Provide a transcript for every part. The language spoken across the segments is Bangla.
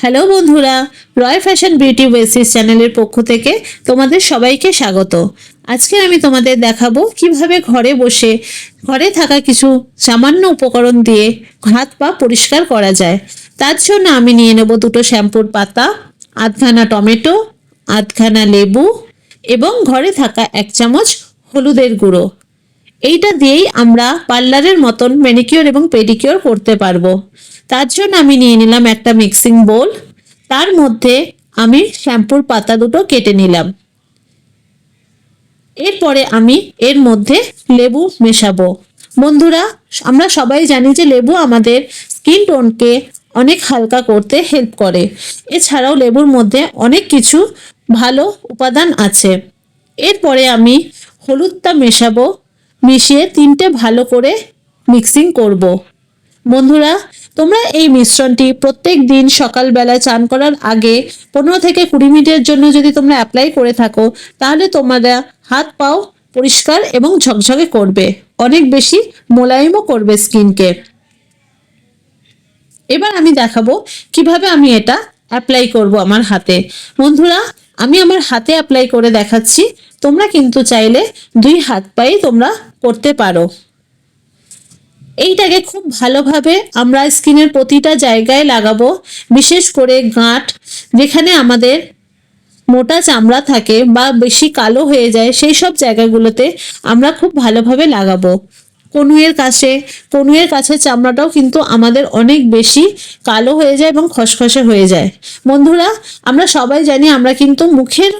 হ্যালো বন্ধুরা রয় ফ্যাশন বিউটি ওয়েসিস চ্যানেলের পক্ষ থেকে তোমাদের সবাইকে স্বাগত। আজকে আমি তোমাদের দেখাবো কীভাবে ঘরে বসে ঘরে থাকা কিছু সামান্য উপকরণ দিয়ে হাত পা পরিষ্কার করা যায়। তার জন্য আমি নিয়ে নেব দুটো শ্যাম্পুর পাতা, আধখানা টমেটো, আধখানা লেবু এবং ঘরে থাকা এক চামচ হলুদের গুঁড়ো। এইটা দিয়েই আমরা পার্লারের মতন ম্যানিকিওর এবং পেডিকিওর করতে পারব। তার জন্য আমি নিয়ে নিলাম একটা মিক্সিং বোল তার মধ্যে আমি শ্যাম্পুর পাতা দুটো কেটে নিলাম। এরপরে আমি এর মধ্যে লেবু মেশাবো। বন্ধুরা, আমরা সবাই জানি যে লেবু আমাদের স্কিন টোনকে অনেক হালকা করতে হেল্প করে। এছাড়াও লেবুর মধ্যে অনেক কিছু ভালো উপাদান আছে। এরপরে আমি হলুদটা মেশাবো। মিশিয়ে তিনটে ভালো করে মিক্সিং করব। বন্ধুরা, তোমরা এই মিশ্রণটি প্রত্যেক দিন সকালবেলা চান করার আগে পনেরো থেকে কুড়ি মিনিটের জন্য যদি তোমরা অ্যাপ্লাই করে থাকো, তাহলে তোমরা হাত পাও পরিষ্কার এবং ঝকঝকে করবে। অনেক বেশি মোলায়েমও করবে স্কিনকে। এবার আমি দেখাবো কীভাবে আমি এটা অ্যাপ্লাই করব আমার হাতে। বন্ধুরা, আমি আমার হাতে অ্যাপ্লাই করে দেখাচ্ছি। তোমরা কিন্তু চাইলে দুই হাত পায়ে তোমরা করতে পারো। এইটাকে খুব ভালোভাবে আমরা স্কিনের প্রতিটা জায়গায় লাগাবো, বিশেষ করে গাঁট, যেখানে আমাদের মোটা চামড়া থাকে বা বেশি কালো হয়ে যায়, সেই সব জায়গাগুলোতে আমরা খুব ভালোভাবে লাগাবো। কনুয়ের কাছে কনুয়ের কাছে চামড়াটাও কিন্তু আমাদের অনেক বেশি কালো হয়ে যায় এবং খসখসে হয়ে যায়। বন্ধুরা, আমরা সবাই জানি আমরা কিন্তু মুখের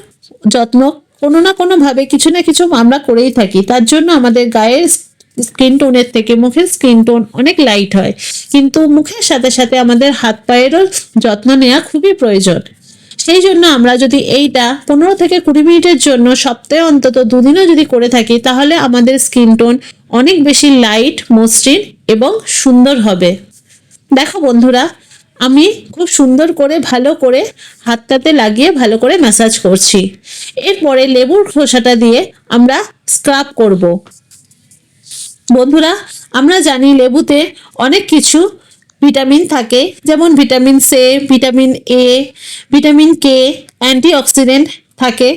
যত্ন কোনো না কোনোভাবে কিছু না কিছু আমরা করেই থাকি, তার জন্য আমাদের গায়ের স্কিন টোনের থেকে মুখের স্কিন টোন অনেক লাইট হয়। কিন্তু মুখের সাথে সাথে আমাদের হাত পায়েরও যত্ন নেওয়া খুবই প্রয়োজন। সেই জন্য আমরা যদি এইটা পনেরো থেকে কুড়ি মিনিটের জন্য সপ্তাহে অন্তত দুদিনও যদি করে থাকি, তাহলে আমাদের স্কিন টোন অনেক বেশি লাইট মসৃণ এবং সুন্দর হবে। দেখো বন্ধুরা, আমি খুব সুন্দর করে, ভালো করে হাতটাতে লাগিয়ে ভালো করে ম্যাসাজ করছি। এরপরে লেবুর খোসাটা দিয়ে আমরা স্ক্রাব করব। বন্ধুরা, আমরা জানি লেবুতে অনেক কিছু ভিটামিন থাকে, যেমন vitamin C, vitamin A, vitamin K, antioxidant থাকে।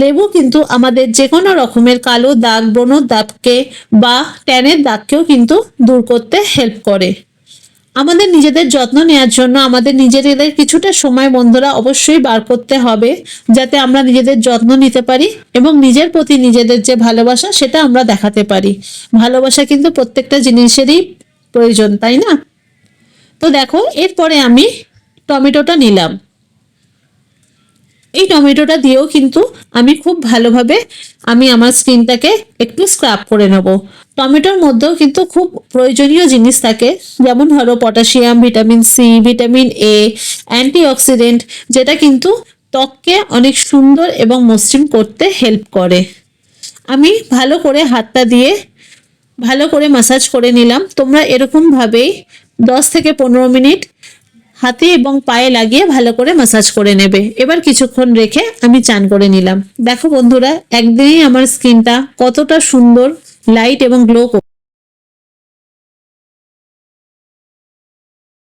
লেবু কিন্তু আমাদের যে কোনো রকমের কালো দাগ, ব্রণর দাগকে বা ট্যানের দাগকেও কিন্তু দূর করতে হেল্প করে। আমাদের নিজেদের যত্ন নেওয়ার জন্য আমাদের নিজেদের কিছুটা সময় বন্ধুরা অবশ্যই বার করতে হবে, যাতে আমরা নিজেদের যত্ন নিতে পারি এবং নিজের প্রতি নিজেদের যে ভালোবাসা সেটা আমরা দেখাতে পারি। ভালোবাসা কিন্তু প্রত্যেকটা জিনিসেরই প্রয়োজন, তাই না? তো দেখো, এরপরে আমি টমেটোটা নিলাম। এই টমেটোটা দিয়েও কিন্তু আমি খুব ভালোভাবে আমি আমার স্কিনটাকে একটু স্ক্রাব করে নেব। টমেটোর মধ্যেও কিন্তু খুব প্রয়োজনীয় জিনিস থাকে, যেমন ধরো potassium, vitamin C vitamin A antioxidant, যেটা কিন্তু ত্বককে অনেক সুন্দর এবং মসৃণ করতে হেল্প করে। আমি ভালো করে হাতটা দিয়ে ভালো করে মাসাজ করে নিলাম। তোমরা এরকমভাবেই দশ থেকে পনেরো মিনিট হাতে এবং পায়ে লাগিয়ে ভালো করে মাসাজ করে নেবে। এবার কিছুক্ষণ রেখে আমি চান করে নিলাম। দেখো বন্ধুরা, একদিনই আমার স্কিনটা কতটা সুন্দর লাইট এবং গ্লো